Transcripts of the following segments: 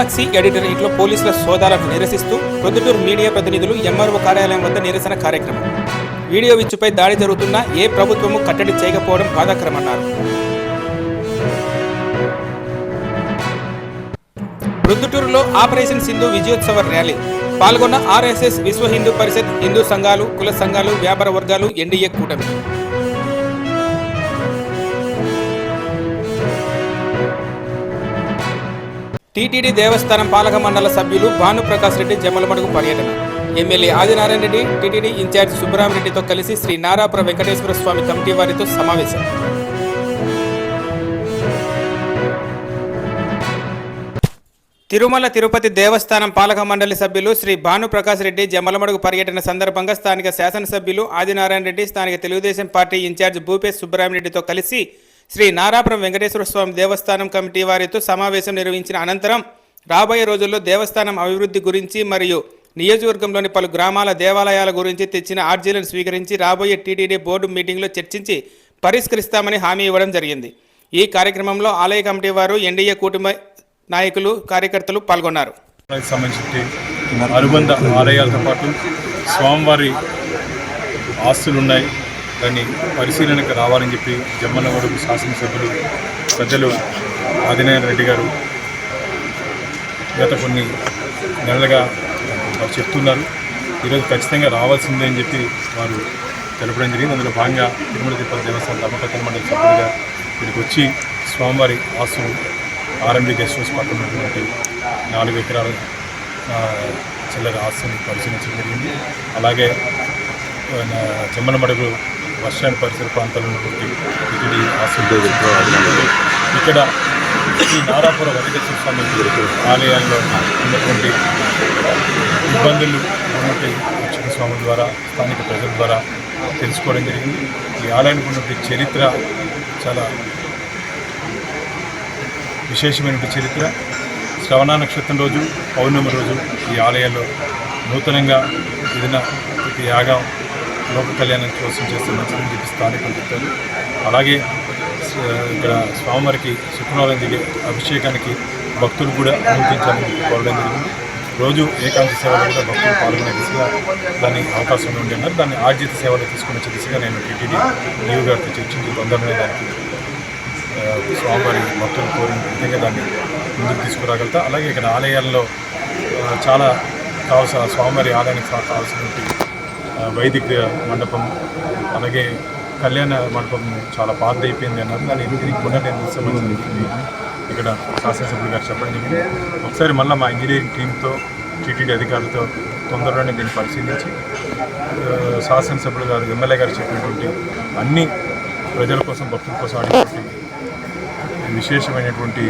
సాక్షి editor ఇంట్లో పోలీసుల సోదాలను నిరసిస్తూ ప్రొద్దుటూరు మీడియా ప్రతినిధులు ఎంఆర్ఓ కార్యాలయం వద్ద నిరసన కార్యక్రమం. వీడియో విచ్చుపై దాడి జరుగుతున్నా ఏ ప్రభుత్వము కట్టడి చేయకపోవడం బాధాకరమన్నారు. ప్రొద్దుటూరులో ఆపరేషన్ సింధు విజయోత్సవ ర్యాలీ. పాల్గొన్న ఆర్ఎస్ఎస్ విశ్వ హిందూ పరిషత్ హిందూ సంఘాలు కుల సంఘాలు వ్యాపార వర్గాలు ఎన్డీఏ కూటమి. టీటీడీ దేవస్థానం పాలక మండల సభ్యులు భానుప్రకాష్ రెడ్డి జమలమడుగు పర్యటన. MLA Adinarayana Reddy TTD incharge సుబ్బరామరెడ్డితో కలిసి శ్రీ నారాపుర వెంకటేశ్వర స్వామి కమిటీ వారితో సమావేశం. తిరుమల తిరుపతి దేవస్థానం పాలక మండలి సభ్యులు శ్రీ భానుప్రకాష్ రెడ్డి జమ్మలమడుగు పర్యటన సందర్భంగా స్థానిక శాసనసభ్యులు ఆదినారాయణ రెడ్డి స్థానిక తెలుగుదేశం పార్టీ ఇన్ఛార్జ్ భూపేష్ సుబ్బరామిరెడ్డితో కలిసి శ్రీ నారాపురం వెంకటేశ్వర స్వామి దేవస్థానం కమిటీ వారితో సమావేశం నిర్వహించిన అనంతరం రాబోయే రోజుల్లో దేవస్థానం అభివృద్ధి గురించి మరియు నియోజకవర్గంలోని పలు గ్రామాల దేవాలయాల గురించి తెచ్చిన ఆర్జీలను స్వీకరించి రాబోయే టీటీడీ బోర్డు మీటింగ్లో చర్చించి పరిష్కరిస్తామని హామీ ఇవ్వడం జరిగింది. ఈ కార్యక్రమంలో ఆలయ కమిటీ వారు ఎన్డీఏ కూటమి నాయకులు కార్యకర్తలు పాల్గొన్నారు. అనుబంధ ఆలయాలతో పాటు స్వామివారి ఆస్తులు ఉన్నాయి దాన్ని పరిశీలనకు రావాలని చెప్పి జమ్మన్నగూడు శాసనసభ్యులు పెద్దలు ఆదినారాయణ రెడ్డి గారు గత కొన్ని నెలలుగా వారు చెప్తున్నారు. ఈరోజు ఖచ్చితంగా రావాల్సిందే అని చెప్పి వారు తెలపడం జరిగింది. అందులో భాగంగా తిరుమల తిరుపతి దేవస్థానం ధర్మకర్తల మండలి సభ్యులుగా వీరికి వచ్చి స్వామివారి ఆస్తులు ఆర్ఎండి గెస్ట్ హౌస్ పక్కన ఉన్నటువంటి నాలుగు ఎకరాల చిల్లర ఆస్తుని పరిశీలించడం జరిగింది. అలాగే ఆ, చెమ్మనమడుగు బస్ స్టాండ్ పరిసర ప్రాంతాల్లో ఉన్నటువంటి టిటిడి ఇక్కడ ఈ నారాపుర వెంకటేశ్వర స్వామి ఆలయాల్లో ఉన్నటువంటి ఇబ్బందులు ఉన్నటువంటి అర్చక స్వామి ద్వారా స్థానిక ప్రజల ద్వారా తెలుసుకోవడం జరిగింది. ఈ ఆలయానికి ఉన్నటువంటి చరిత్ర చాలా విశేషమైనటువంటి చరిత్ర. శ్రవణ నక్షత్రం రోజు పౌర్ణమి రోజు ఈ ఆలయాల్లో నూతనంగా ఏదైనా ప్రతి యాగం లోక కళ్యాణం కోసం చేస్తే మంచిదని చెప్పి స్థానికులు చెప్తారు. అలాగే ఇక్కడ స్వామివారికి శుక్రవారం దిగే అభిషేకానికి భక్తులు కూడా అనుమతించాలని కోరడం జరిగింది. రోజు ఏకాంత సేవలు కూడా భక్తులు పాల్గొనే దిశగా దాని అవకాశం ఉండి అన్నారు. దాన్ని ఆర్జిత సేవలు తీసుకుని వచ్చే దిశగా నేను టీటీడీ నీవు గారితో చర్చించి తొందరనే దానికి స్వామివారి భక్తులు కోరిన విధంగా దాన్ని ముందుకు తీసుకురాగలుగుతా. అలాగే ఇక్కడ ఆలయాల్లో చాలా కావాల్సిన స్వామివారి ఆలయానికి కావాల్సినటువంటి వైదిక మండపం అలాగే కళ్యాణ మండపం చాలా పాత అయిపోయింది అన్నారు. దాన్ని కూడా నేను చెప్పింది? ఇక్కడ శాసనసభ్యులు గారు చెప్పడం జరిగింది. ఒకసారి మళ్ళీ మా ఇంజనీరింగ్ టీంతో టీటీడీ అధికారులతో తొందరలోనే దీన్ని పరిశీలించి శాసనసభ్యులు గారు ఎమ్మెల్యే గారు చెప్పినటువంటి అన్ని ప్రజల కోసం భక్తుల కోసం అడిగినటువంటి విశేషమైనటువంటి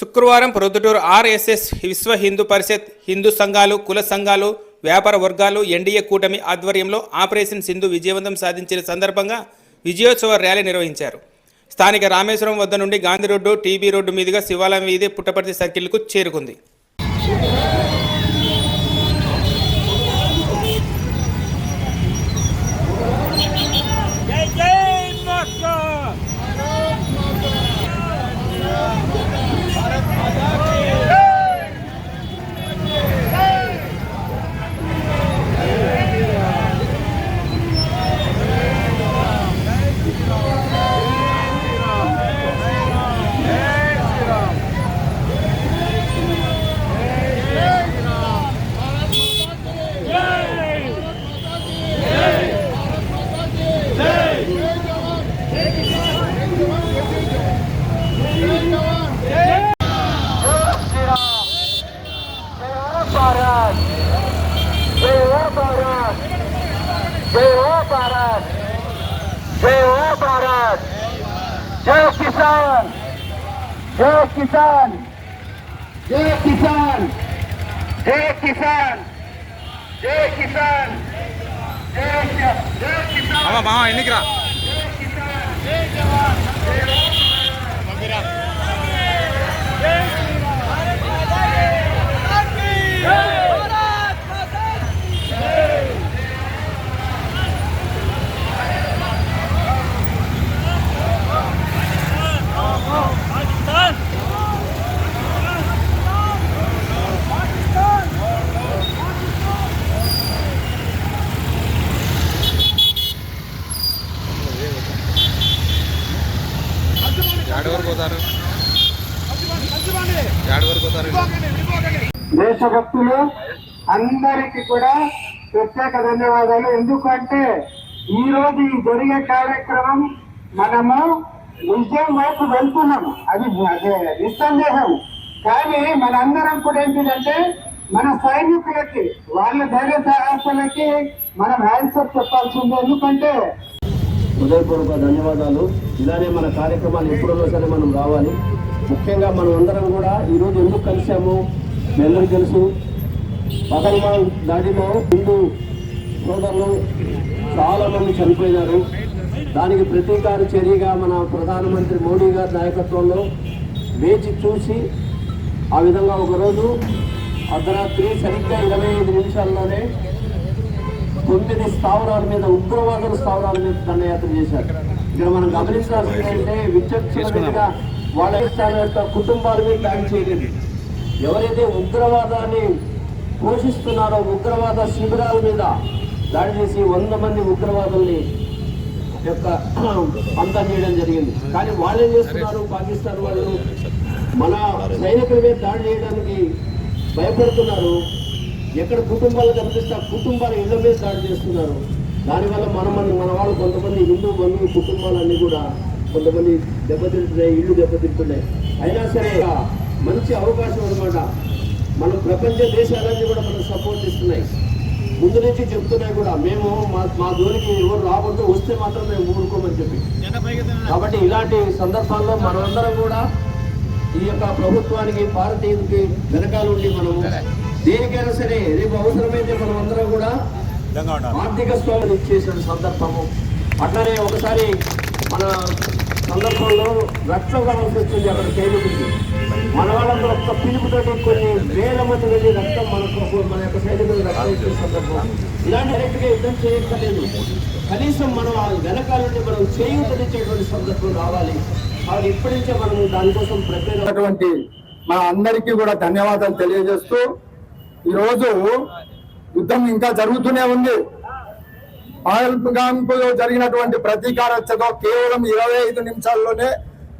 శుక్రవారం ప్రొద్దుటూరు ఆర్ఎస్ఎస్ విశ్వ హిందూ పరిషత్ హిందూ సంఘాలు కుల సంఘాలు వ్యాపార వర్గాలు ఎన్డీఏ కూటమి ఆధ్వర్యంలో ఆపరేషన్ సింధు విజయవంతం సాధించిన సందర్భంగా విజయోత్సవ ర్యాలీ నిర్వహించారు. స్థానిక రామేశ్వరం వద్ద నుండి గాంధీ రోడ్డు టీబీ రోడ్డు మీదుగా శివాలయం వీధి పుట్టపర్తి సర్కిల్కు చేరుకుంది. किसान जय किसान जय किसान जय किसान जय किसान जय जय किसान ఎన్నికరా పాకిస్తాన్ అందరికి కూడా ప్రత్యేక ధన్యవాదాలు. ఎందుకంటే ఈ రోజు ఈ జరిగే కార్యక్రమం మనము విజయం వైపు వెళ్తున్నాము అది నిస్సందేహం. కానీ మనందరం కూడా ఏంటిదంటే మన సైనికులకి వాళ్ళ ధైర్య సాహసాలకి మనం ఆన్సర్ చెప్పాల్సి ఉంది ఎందుకంటే హృదయపూర్వక ధన్యవాదాలు. ఇలానే మన కార్యక్రమాలు ఎప్పుడైనా సరే మనం రావాలి. ముఖ్యంగా మనం అందరం కూడా ఈరోజు ఎందుకు కలిసాము మీ అందరికీ తెలుసు. పగల్మాన్ దాడిలో హిందూ సోదరులు చాలా మంది చనిపోయినారు. దానికి ప్రతీకార చర్యగా మన ప్రధానమంత్రి మోడీ గారి నాయకత్వంలో వేచి చూసి ఆ విధంగా ఒకరోజు అర్ధరాత్రి సరిగ్గా ఇరవై ఐదు నిమిషాల్లోనే తొమ్మిది స్థావరాల మీద ఉగ్రవాదుల స్థావరాల మీద దండయాత్ర చేశారు. ఇక్కడ మనం గమనించాల్సింది ఏంటంటే విచక్షణగా వాళ్ళ యొక్క కుటుంబాల మీద దాడి చేయలేదు ఎవరైతే ఉగ్రవాదాన్ని పోషిస్తున్నారో ఉగ్రవాద శిబిరాల మీద దాడి చేసి వంద మంది ఉగ్రవాదుల్ని యొక్క అంతం చేయడం జరిగింది. కానీ వాళ్ళు ఏం చేస్తున్నారు? పాకిస్తాన్ వాళ్ళు మన సైనికుల మీద దాడి చేయడానికి భయపడుతున్నారు. ఎక్కడ కుటుంబాలు కనిపిస్తే ఆ కుటుంబాల ఇళ్ళ మీద దాడి చేస్తున్నారు. దానివల్ల మన మన మన వాళ్ళు కొంతమంది హిందూ బంధువు కుటుంబాలన్నీ కూడా కొంతమంది దెబ్బతింటున్నాయి ఇల్లు దెబ్బతింటున్నాయి. అయినా సరే మంచి అవకాశం అన్నమాట. మన ప్రపంచ దేశాలన్నీ కూడా మనకు సపోర్ట్ ఇస్తున్నాయి. ముందు నుంచి చెప్తున్నాయి కూడా. మేము మా మా జోలికి ఎవరు రాకూడదు వస్తే మాత్రం మేము ఊరుకోమని చెప్పి. కాబట్టి ఇలాంటి సందర్భాల్లో మనమందరం కూడా ఈ యొక్క ప్రభుత్వానికి భారతీయులకి వెనకాల ఉండి మనము దేనికైనా సరే రేపు అవసరమైతే మనం అందరం కూడా ఆర్థిక స్వామి ఇచ్చేసిన సందర్భము. అట్లానే ఒకసారి మన సందర్భంలో రక్తం వచ్చింది అక్కడ సైనికుడికి. మన వాళ్ళందరూ ఒక్క పిలుపుతోటి కొన్ని వేల మంది వెళ్ళి రక్తం మనకు మన యొక్క సైనికులు రక్తం ఇచ్చిన సందర్భం. ఇలాంటి డైరెక్ట్గా యుద్ధం చేయక్కర్లేదు. కనీసం మనం ఆ వెనకాల నుండి మనం చేయూతనిచ్చేటువంటి సందర్భం రావాలి. కాబట్టి ఇప్పటి నుంచే మనం దానికోసం ప్రత్యేకటువంటి మన అందరికీ కూడా ధన్యవాదాలు తెలియజేస్తూ ఈరోజు యుద్ధం ఇంకా జరుగుతూనే ఉంది. పహల్గాంలో జరిగినటువంటి ప్రతీకార చర్యలో కేవలం ఇరవై ఐదు నిమిషాల్లోనే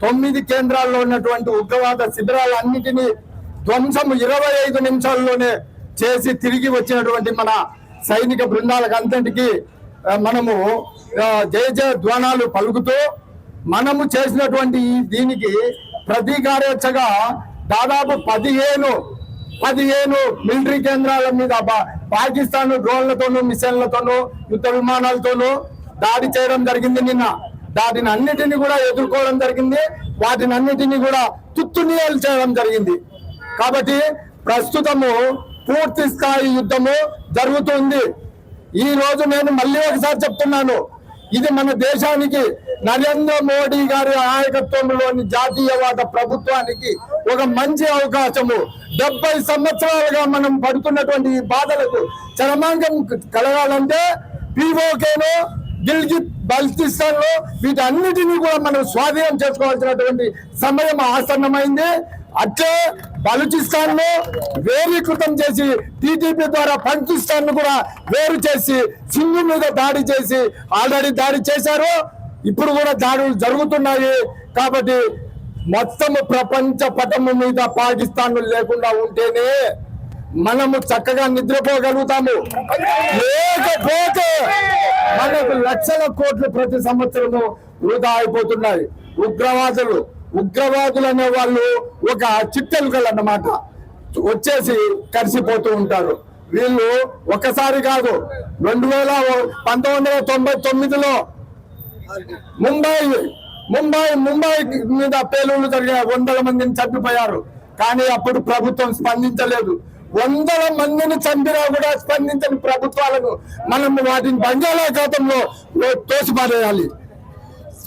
తొమ్మిది కేంద్రాల్లో ఉన్నటువంటి ఉగ్రవాద శిబిరాలన్నిటినీ ధ్వంసం ఇరవై ఐదు నిమిషాల్లోనే చేసి తిరిగి వచ్చినటువంటి మన సైనిక బృందాలకు అంతటికి మనము జయ జయ ధ్వానాలు పలుకుతూ మనము చేసినటువంటి ఈ దీనికి ప్రతీకారేచ్ఛగా దాదాపు పదిహేను పదిహేను మిలిటరీ కేంద్రాల మీద పాకిస్తాన్ డ్రోన్లతోనూ మిషన్లతోనూ యుద్ధ విమానాలతోనూ దాడి చేయడం జరిగింది నిన్న. వాటిని అన్నిటిని కూడా ఎదుర్కోవడం జరిగింది. వాటిని అన్నిటిని కూడా తుత్తునియాలు చేయడం జరిగింది. కాబట్టి ప్రస్తుతము పూర్తి స్థాయి యుద్ధము జరుగుతుంది. ఈ రోజు నేను మళ్ళీ ఒకసారి చెప్తున్నాను. ఇది మన దేశానికి నరేంద్ర మోడీ గారి నాయకత్వంలోని జాతీయవాద ప్రభుత్వానికి ఒక మంచి అవకాశము. డెబ్బై సంవత్సరాలుగా మనం పడుతున్నటువంటి ఈ బాధలకు చరమాంగం కలగాలంటే పీఓకేను గిల్గిత్ బల్తిస్తాన్లో వీటన్నిటినీ కూడా మనం స్వాధీనం చేసుకోవాల్సినటువంటి సమయం ఆసన్నమైంది. అట్లే బలూచిస్తాన్లో వేరీకృతం చేసి టీటీపీ ద్వారా పాకిస్తాన్ను కూడా వేరు చేసి సింధు మీద దాడి చేసి ఆల్రెడీ దాడి చేశారు. ఇప్పుడు కూడా దాడులు జరుగుతున్నాయి. కాబట్టి మొత్తం ప్రపంచ పటము మీద పాకిస్తాన్ లేకుండా ఉంటేనే మనము చక్కగా నిద్రపోగలుగుతాము. లేకపోతే మనకు లక్షల కోట్లు ప్రతి సంవత్సరము వృధా అయిపోతున్నాయి. ఉగ్రవాదులు ఉగ్రవాదులు అనే వాళ్ళు ఒక చిట్టెలుకలు అన్నమాట. వచ్చేసి కలిసిపోతూ ఉంటారు. వీళ్ళు ఒకసారి కాదు రెండు వేల పంతొమ్మిది వందల తొంభై తొమ్మిదిలో ముంబై ముంబై ముంబై మీద పేలుళ్ళు జరిగాయి వందల మందిని చంపిపోయారు. కానీ అప్పుడు ప్రభుత్వం స్పందించలేదు. వందల మందిని చంపినా కూడా స్పందించని ప్రభుత్వాలను మనం వాటిని బంగాళాఖాతంలో తోసిపారేయాలి.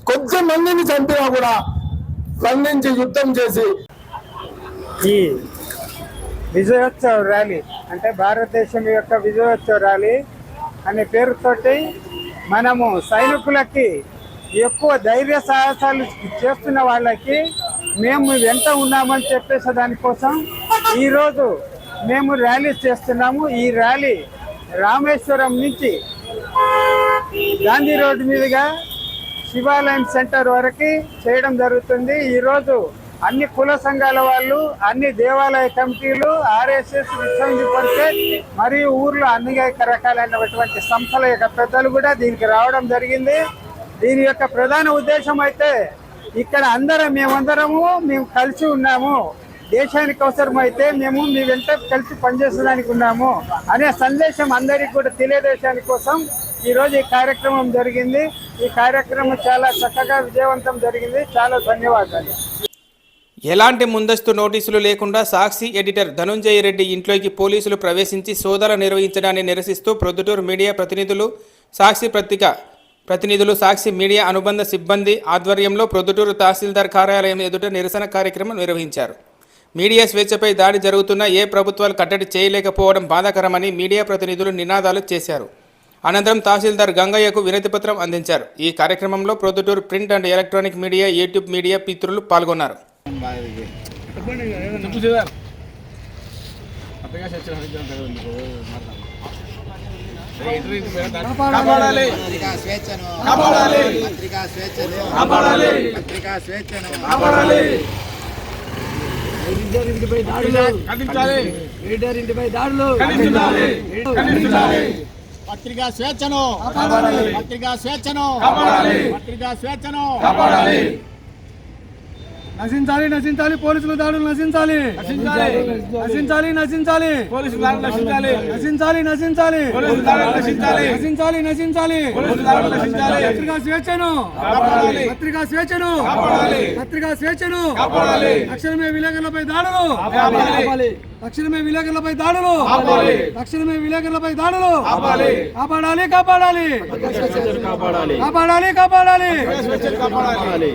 కొద్ది మందిని చంపినా కూడా స్పందించి యుద్ధం చేసి ఈ విజయోత్సవ ర్యాలీ అంటే భారతదేశం యొక్క విజయోత్సవ ర్యాలీ అనే పేరుతోటి మనము సైనికులకి ఎక్కువ ధైర్య సాహసాలు చేస్తున్న వాళ్ళకి మేము వెంట ఉన్నామని చెప్పేసే దానికోసం ఈరోజు మేము ర్యాలీ చేస్తున్నాము. ఈ ర్యాలీ రామేశ్వరం నుంచి గాంధీ రోడ్డు మీదుగా శివాలయం సెంటర్ వరకు చేయడం జరుగుతుంది. ఈరోజు అన్ని కుల సంఘాల వాళ్ళు అన్ని దేవాలయ కమిటీలు ఆర్ఎస్ఎస్ విశ్వ పరిషత్ మరియు ఊర్లో అన్ని రకాలైనటువంటి సంస్థల యొక్క పెద్దలు కూడా దీనికి రావడం జరిగింది. దీని యొక్క ప్రధాన ఉద్దేశం అయితే ఇక్కడ అందరం మేమందరము మేము కలిసి ఉన్నాము. దేశానికి అవసరమైతే మేము మీ వెంట కలిసి పనిచేసేదానికి ఉన్నాము అనే సందేశం అందరికీ కూడా తెలియజేయడానికి కోసం ఈరోజు ఈ కార్యక్రమం జరిగింది. ఈ కార్యక్రమం చాలా చక్కగా విజయవంతం జరిగింది. చాలా ధన్యవాదాలు. ఎలాంటి ముందస్తు నోటీసులు లేకుండా సాక్షి ఎడిటర్ ధనుంజయ రెడ్డి ఇంట్లోకి పోలీసులు ప్రవేశించి సోదాలు నిర్వహించడాన్ని నిరసిస్తూ ప్రొద్దుటూరు మీడియా ప్రతినిధులు సాక్షి పత్రిక ప్రతినిధులు సాక్షి మీడియా అనుబంధ సిబ్బంది ఆధ్వర్యంలో ప్రొద్దుటూరు తహసీల్దార్ కార్యాలయం ఎదుట నిరసన కార్యక్రమం నిర్వహించారు. మీడియా స్వేచ్ఛపై దాడి జరుగుతున్న ఏ ప్రభుత్వాలు కట్టడి చేయలేకపోవడం బాధాకరమని మీడియా ప్రతినిధులు నినాదాలు చేశారు. అనంతరం తహసీల్దార్ గంగయ్యకు వినతిపత్రం అందించారు. ఈ కార్యక్రమంలో Proddatur print and electronic media YouTube media పితృలు పాల్గొన్నారు. కాపాడాలి. పత్రికా స్వేచ్ఛను కాపాడాలి. పత్రికా స్వేచ్ఛను కాపాడాలి. పత్రికా స్వేచ్ఛను కాపాడాలి పత్రికా స్వేచ్ఛను. కాపాడాలి. పత్రికా స్వేచ్ఛను. కాపాడాలి పత్రికా స్వేచ్ఛను. కాపాడాలి. నశించాలి నశించాలి పోలీసుల దాడులు నశించాలి. నశించాలి. నశించాలి నశించాలి. నశించాలి. నశించాలి పోలీసులు దాడులు నశించాలి. పత్రికా స్వేచ్ఛను. కాపాడాలి. పత్రికా స్వేచ్ఛను. కాపాడాలి. పత్రికా స్వేచ్ఛను. కాపాడాలి. తక్షణమే విలేకరులపై దాడులు. తక్షణమే విలేకరులపై దాడులు. తక్షణమే విలేకరులపై దాడులు. కాపాడాలి. కాపాడాలి కాపాడాలి. కాపాడాలి. కాపాడాలి స్వేచ్ఛను కాపాడాలి.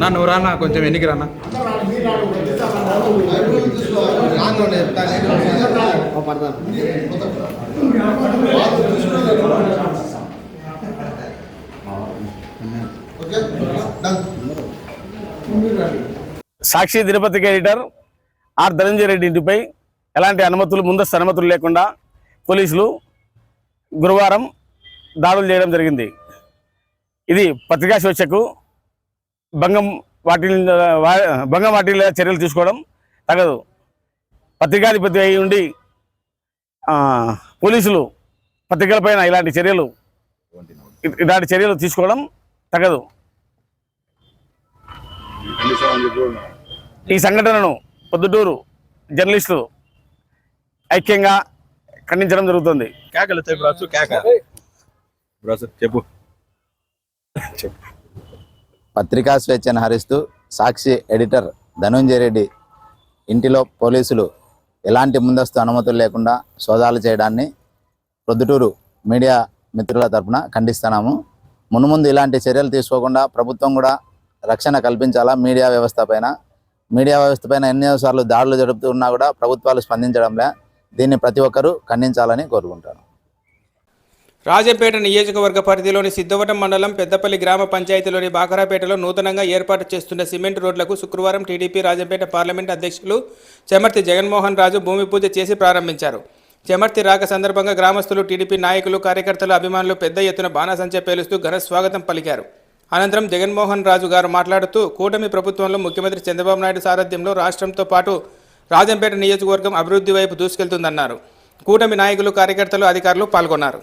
నా నువ్వు రానా కొంచెం ఎన్నికి సాక్షి తిరుపతికి ఎడిటర్ ఆర్ ధనంజయ రెడ్డి ఇంటిపై ఎలాంటి అనుమతులు ముందస్తు అనుమతులు లేకుండా పోలీసులు గురువారం దాడులు చేయడం జరిగింది. ఇది పత్రికా స్వేచ్ఛకు భంగం వాటి భంగం వాటి చర్యలు తీసుకోవడం తగదు. పత్రికాధిపతి అయి ఉండి ఆ, పోలీసులు పత్రికలపైన ఇలాంటి చర్యలు ఇలాంటి చర్యలు తీసుకోవడం తగదు. ఈ సంఘటనను పొద్దుటూరు జర్నలిస్టులు ఐక్యంగా ఖండించడం జరుగుతుంది. కేకలు బ్రాసు చెప్పు. పత్రికా స్వేచ్ఛను హరిస్తూ సాక్షి ఎడిటర్ ధనుంజయ రెడ్డి ఇంటిలో పోలీసులు ఎలాంటి ముందస్తు అనుమతులు లేకుండా సోదాలు చేయడాన్ని ప్రొద్దుటూరు మీడియా మిత్రుల తరపున ఖండిస్తున్నాము. మున్ముందు ఇలాంటి చర్యలు తీసుకోకుండా ప్రభుత్వం కూడా రక్షణ కల్పించాలా? మీడియా వ్యవస్థ పైన. మీడియా వ్యవస్థ పైన ఎన్నోసార్లు దాడులు జరుపుతున్నా కూడా ప్రభుత్వాలు స్పందించడంలే. దీన్ని ప్రతి ఒక్కరూ ఖండించాలని కోరుకుంటాను. రాజంపేట నియోజకవర్గ పరిధిలోని సిద్ధవటం మండలం పెద్దపల్లి గ్రామ పంచాయతీలోని బాకరాపేటలో నూతనంగా ఏర్పాటు చేస్తున్న సిమెంట్ రోడ్లకు శుక్రవారం టీడీపీ రాజంపేట పార్లమెంట్ అధ్యక్షులు చెమర్తి జగన్మోహన్ రాజు భూమి పూజ చేసి ప్రారంభించారు. చెమర్తి రాక సందర్భంగా గ్రామస్తులు టీడీపీ నాయకులు కార్యకర్తలు అభిమానులు పెద్ద ఎత్తున బాణాసంచ పేలుస్తూ ఘన స్వాగతం పలికారు. అనంతరం జగన్మోహన్ రాజు గారు మాట్లాడుతూ కూటమి ప్రభుత్వంలో ముఖ్యమంత్రి చంద్రబాబు నాయుడు సారథ్యంలో రాష్ట్రంతో పాటు రాజంపేట నియోజకవర్గం అభివృద్ధి వైపు దూసుకెళ్తుందన్నారు. కూటమి నాయకులు కార్యకర్తలు అధికారులు పాల్గొన్నారు.